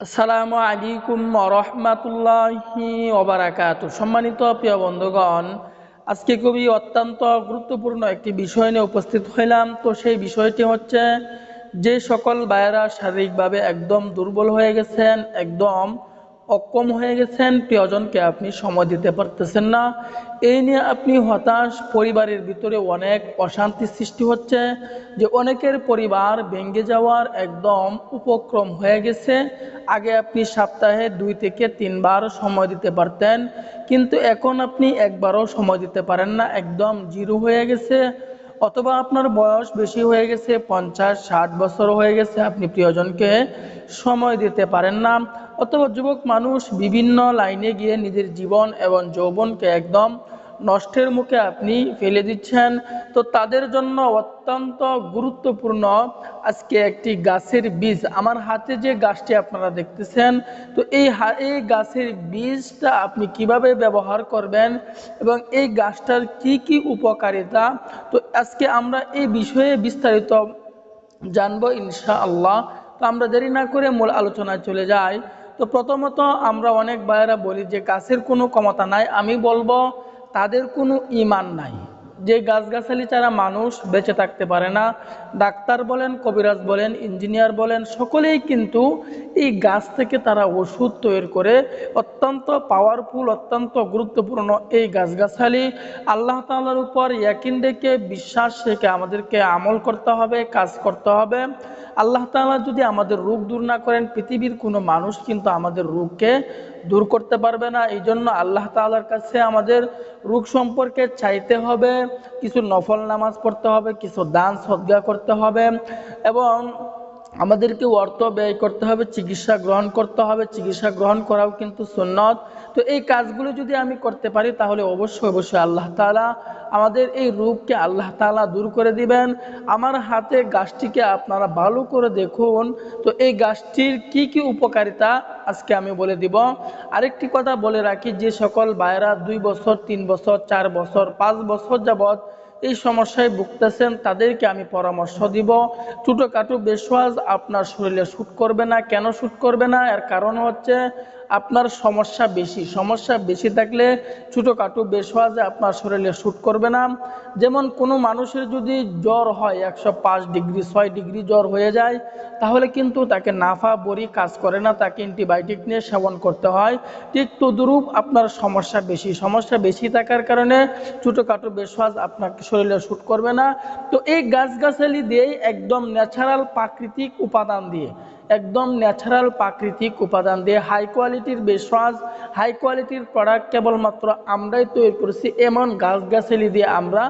আসসালামু আলাইকুম রহমাতুল্লাহি ওবারাকাতু সম্মানিত প্রিয় বন্ধুগণ, আজকে খুবই অত্যন্ত গুরুত্বপূর্ণ একটি বিষয় নিয়ে উপস্থিত হইলাম। তো সেই বিষয়টি হচ্ছে, যে সকল বায়রা শারীরিকভাবে একদম দুর্বল হয়ে গেছেন, একদম অক্ষম হয়ে গেছেন, প্রিয়জনকে আপনি সময় দিতে পারতেছেন না। এই নিয়ে আপনি হতাশ, পরিবারের ভিতরে অনেক অশান্তি সৃষ্টি হচ্ছে, যে অনেকের পরিবার ভেঙে যাওয়ার একদম উপক্রম হয়ে গেছে। আগে আপনি সপ্তাহে দুই থেকে তিনবার সময় দিতে পারতেন, কিন্তু এখন আপনি একবারও সময় দিতে পারেন না, একদম জিরো হয়ে গেছে। অথবা আপনার বয়স বেশি হয়ে গেছে, পঞ্চাশ, ষাট বছর হয়ে গেছে, আপনি প্রিয়জনকে সময় দিতে পারেন না। অথবা যুবক মানুষ বিভিন্ন লাইনে গিয়ে নিজের জীবন এবং যৌবনকে একদম নষ্টের মুখে আপনি ফেলে দিচ্ছেন। তো তাদের জন্য অত্যন্ত গুরুত্বপূর্ণ আজকে একটি গাছের বীজ। আমার হাতে যে গাছটি আপনারা দেখতেছেন, তো এই এই গাছের বীজটা আপনি কীভাবে ব্যবহার করবেন এবং এই গাছটার কি কি উপকারিতা? তো আজকে আমরা এই বিষয়ে বিস্তারিত জানব ইনশা আল্লাহ তো আমরা দেরি না করে মূল আলোচনায় চলে যাই। তো প্রথমত আমরা অনেক ভাইয়েরা বলি যে গাছের কোনো ক্ষমতা নাই। আমি বলব তাদের কোনো ইমান নাই। যে গাছগাছালি ছাড়া মানুষ বেঁচে থাকতে পারে না, ডাক্তার বলেন, কবিরাজ বলেন, ইঞ্জিনিয়ার বলেন, সকলেই কিন্তু এই গাছ থেকে তারা ওষুধ তৈরি করে অত্যন্ত পাওয়ারফুল অত্যন্ত গুরুত্বপূর্ণ এই গাছগাছালি আল্লাহ তালার উপর ইয়াকিন রেখে, বিশ্বাস রেখে আমাদেরকে আমল করতে হবে, কাজ করতে হবে। আল্লাহ তালা যদি আমাদের রোগ দূর না করেন, পৃথিবীর কোনো মানুষ কিন্তু আমাদের রোগকে দূর করতে পারবে না। এই জন্য আল্লাহ তালার কাছে আমাদের রোগ সম্পর্কে চাইতে হবে, কিছু নফল নামাজ পড়তে হবে, কিছু দান সদ্গা করতে হবে এবং আমাদেরকে অর্থ ব্যয় করতে হবে, চিকিৎসা গ্রহণ করতে হবে, চিকিৎসা গ্রহণ করাও কিন্তু সুন্নত। তো এই কাজগুলো যদি আমি করতে পারি, তাহলে অবশ্যই অবশ্যই আল্লাহ তালা আমাদের এই রোগকে আল্লাহ তালা দূর করে দিবেন। আমার হাতে গাছটিকে আপনারা ভালো করে দেখুন। তো এই গাছটির কি কি উপকারিতা আজকে আমি বলে দিব। আরেকটি কথা বলে রাখি, যে সকল ভাইয়েরা দুই বছর, তিন বছর, চার বছর, পাঁচ বছর যাবৎ এই সমস্যায় ভুগতেছেন, তাদেরকে আমি পরামর্শ দিব। ছোটোখাটো বেশওয়াজ আপনার শরীরে শ্যুট করবে না, কেন শ্যুট করবে না? এর কারণ হচ্ছে আপনার সমস্যা বেশি। সমস্যা বেশি থাকলে ছোটোখাটো বেশওয়াজে আপনার শরীরে শ্যুট করবে না। যেমন কোনো মানুষের যদি জ্বর হয়, একশো পাঁচ ডিগ্রি, ছয় ডিগ্রি জ্বর হয়ে যায়, তাহলে কিন্তু তাকে নাফা বড়ি কাজ করে না, তাকে অ্যান্টিবায়োটিক নিয়ে সেবন করতে হয়। ঠিক তদুরূপ আপনার সমস্যা বেশি। সমস্যা বেশি থাকার কারণে ছোটোখাটো বেশওয়াজ আপনার শরীরে শ্যুট করবে না। তো এই গাছগাছালি দিয়েই একদম ন্যাচারাল প্রাকৃতিক উপাদান দিয়ে একদম ন্যাচারাল প্রাকৃতিক উপাদান দিয়ে হাই কোয়ালিটির বেশওয়াজ হাই কোয়ালিটির প্রোডাক্ট কেবলমাত্র আমরাই তৈরি করেছি, এমন গাছগাছালি দিয়ে আমরা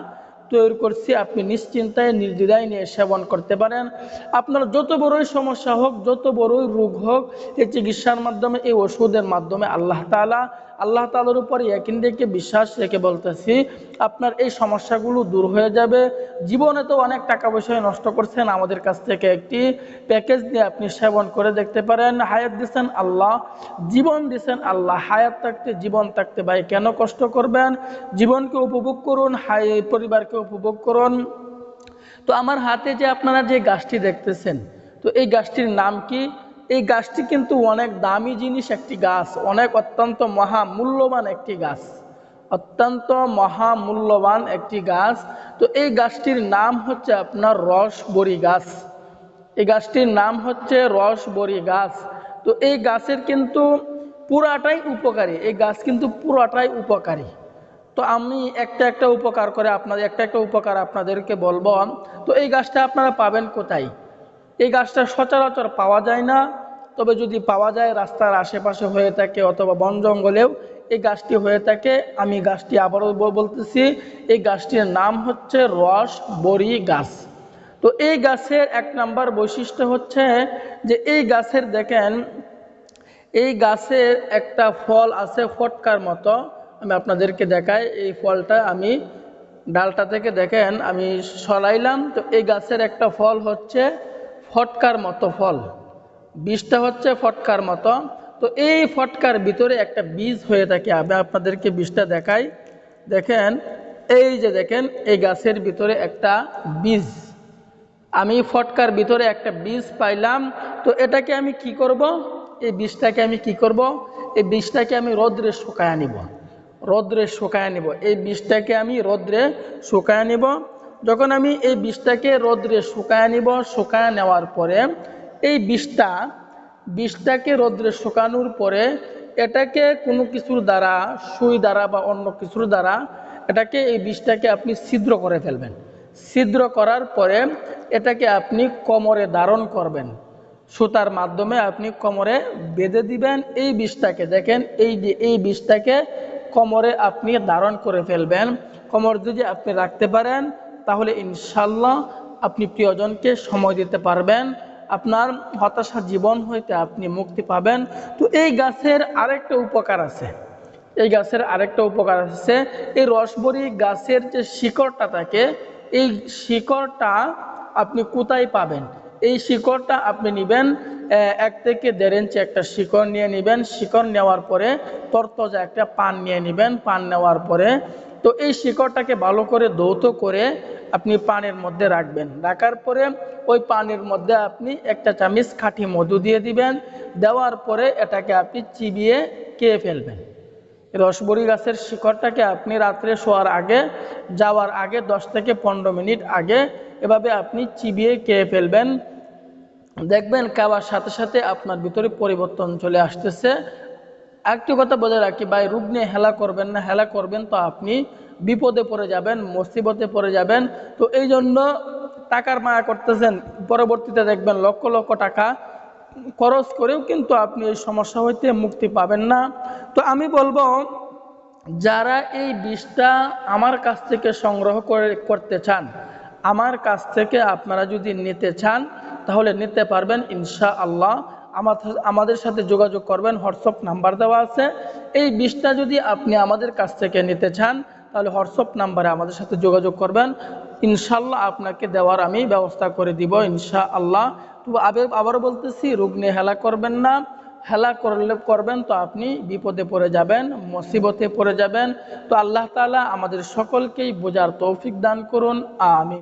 তৈরি করছি, আপনি নিশ্চিন্তায়, নির্দ্বিধায় নিয়ে সেবন করতে পারেন। আপনার যত বড়ই সমস্যা হোক, যত বড়ই রোগ হোক, এই চিকিৎসার মাধ্যমে, এই ওষুধের মাধ্যমে আল্লাহ তালা আল্লাহ তালার উপর একিন রেখে বিশ্বাস রেখে বলতেছি, আপনার এই সমস্যাগুলো দূর হয়ে যাবে। জীবনে তো অনেক টাকা পয়সা নষ্ট করছেন, আমাদের কাছ থেকে একটি প্যাকেজ দিয়ে আপনি সেবন করে দেখতে পারেন। হায়াত দিচ্ছেন আল্লাহ, জীবন দিচ্ছেন আল্লাহ। হায়াত থাকতে, জীবন থাকতে ভাই কেন কষ্ট করবেন? জীবনকে উপভোগ করুন হাই পরিবারকে উপভোগ করুন। তো আমার হাতে যে আপনারা যে গাছটি দেখতেছেন, তো এই গাছটির নাম কি? এই গাছটি কিন্তু অনেক দামি জিনিস একটি গাছ, অনেক অত্যন্ত মহামূল্যবান একটি গাছ, অত্যন্ত মহামূল্যবান একটি গাছ। তো এই গাছটির নাম হচ্ছে আপনার রসবরি গাছ। এই গাছটির নাম হচ্ছে রসবরি গাছ। তো এই গাছের কিন্তু পুরাটাই উপকারী, এই গাছ কিন্তু পুরাটাই উপকারী। তো আমি একটা একটা উপকার করে আপনাদের একটা একটা উপকার আপনাদেরকে বলব। তো এই গাছটা আপনারা পাবেন কোথায়? এই গাছটা সচরাচর পাওয়া যায় না, তবে যদি পাওয়া যায় রাস্তার আশেপাশে হয়ে থাকে অথবা বন জঙ্গলেও এই গাছটি হয়ে থাকে। আমি গাছটি আবারও বলতেছি, এই গাছটির নাম হচ্ছে রস বড়ি গাছ। তো এই গাছের এক নাম্বার বৈশিষ্ট্য হচ্ছে যে এই গাছের দেখেন, এই গাছের একটা ফল আছে ফটকার মতো। আমি আপনাদেরকে দেখাই, এই ফলটা আমি ডালটা থেকে দেখেন, আমি সরাইলাম, তো এই গাছের একটা ফল হচ্ছে ফটকার মতো ফল। বীজটা হচ্ছে ফটকার মতো। তো এই ফটকার ভিতরে একটা বীজ হয়ে থাকে, আমি আপনাদেরকে বীজটা দেখাই। দেখেন, এই যে দেখেন, এই গাছের ভিতরে একটা বীজ। আমি ফটকার ভিতরে একটা বীজ পাইলাম, তো এটাকে আমি কি করব? এই বীজটাকে আমি কি করব? এই বীজটাকে আমি রোদ্রে শুকায় নিব। রোদ্রে শুকায় নিব। এই বিষটাকে আমি রোদ্রে শুকায় নিব। যখন আমি এই বিষটাকে রোদ্রে শুকায় নিব, শুকায় নেওয়ার পরে এই বিষটা, বিষটাকে রোদ্রে শুকানোর পরে এটাকে কোনো কিছুর দ্বারা, সুই দ্বারা বা অন্য কিছুর দ্বারা এটাকে এই বিষটাকে আপনি ছিদ্র করে ফেলবেন। ছিদ্র করার পরে এটাকে আপনি কোমরে ধারণ করবেন। সুতার মাধ্যমে আপনি কোমরে বেঁধে দিবেন। এই বিষটাকে দেখেন, এই যে, এই বিষটাকে কোমরে আপনি ধারণ করে ফেলবেন। কোমর যদি আপনি রাখতে পারেন, তাহলে ইনশাল্লাহ আপনি প্রিয়জনকে সময় দিতে পারবেন। আপনার হতাশা জীবন হইতে আপনি মুক্তি পাবেন। তো এই গাছের আরেকটা উপকার আছে। এই গাছের আরেকটা উপকার আছে। এই রসবরি গাছের যে শিকড়টা থাকে, এই শিকড়টা আপনি কোথায় পাবেন? এই শিকড়টা আপনি নেবেন এক থেকে দেড় ইঞ্চি একটা শিকড় নিয়ে নেবেন। শিকড় নেওয়ার পরে তরতজা একটা পান নিয়ে নেবেন, পান নেওয়ার পরে। তো এই শিকড়টাকে ভালো করে দৌত করে আপনি পানের মধ্যে রাখবেন। রাখার পরে ওই পানের মধ্যে আপনি একটা চামিচ খাঁটি মধু দিয়ে দিবেন। দেওয়ার পরে এটাকে আপনি চিবিয়ে খেয়ে ফেলবেন। রসবরি গাছের শিকড়টাকে আপনি রাত্রে শোয়ার আগে, যাওয়ার আগে দশ থেকে পনেরো মিনিট আগে এভাবে আপনি চিবিয়ে খেয়ে ফেলবেন। দেখবেন খাওয়ার সাথে সাথে আপনার ভিতরে পরিবর্তন চলে আসতেছে। একটি কথা বলে রাখি, ভাই রূপ নিয়ে হেলা করবেন না, হেলা করবেন তো আপনি। বিপদে পড়ে যাবেন, মুসিবতে পড়ে যাবেন। তো এই জন্য টাকার মায়া করতেছেন, পরবর্তীতে দেখবেন লক্ষ লক্ষ টাকা খরচ করেও কিন্তু আপনি এই সমস্যা হইতে মুক্তি পাবেন না। তো আমি বলব, যারা এই বিষটা আমার কাছ থেকে সংগ্রহ করে, করতে চান আমার কাছ থেকে আপনারা যদি নিতে চান, তাহলে নিতে পারবেন ইনশা আল্লাহ আমাদের সাথে যোগাযোগ করবেন, হোয়াটসঅ্যাপ নাম্বার দেওয়া আছে। এই বিষটা যদি আপনি আমাদের কাছ থেকে নিতে চান, তাহলে হোয়াটসঅ্যাপ নাম্বারে আমাদের সাথে যোগাযোগ করবেন। ইনশাল্লাহ আপনাকে দেওয়ার আমি ব্যবস্থা করে দিব ইনশা আল্লাহ তো আবার বলতেছি রোগ নিয়ে হেলা করবেন না। হেলা করলে করবেন তো আপনি বিপদে পড়ে যাবেন, মুসিবতে পড়ে যাবেন। তো আল্লাহ তালা আমাদের সকলকেই বোঝার তৌফিক দান করুন আমি